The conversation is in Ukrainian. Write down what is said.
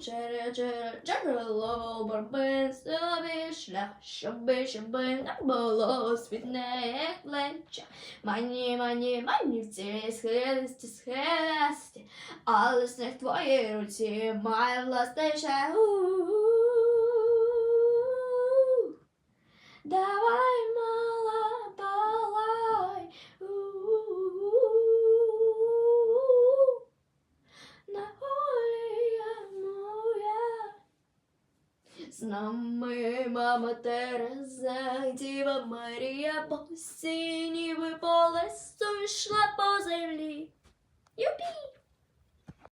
джере, джере, джерело, борби собі шлях, щоби, щоби не було світне плеча. Мані, мані, мані в цій схилисті, схилисті, але в твоїй руці має власне ще. З нами мама Тереза, Діва Марія по сіні полесу йшла по землі. Юпі!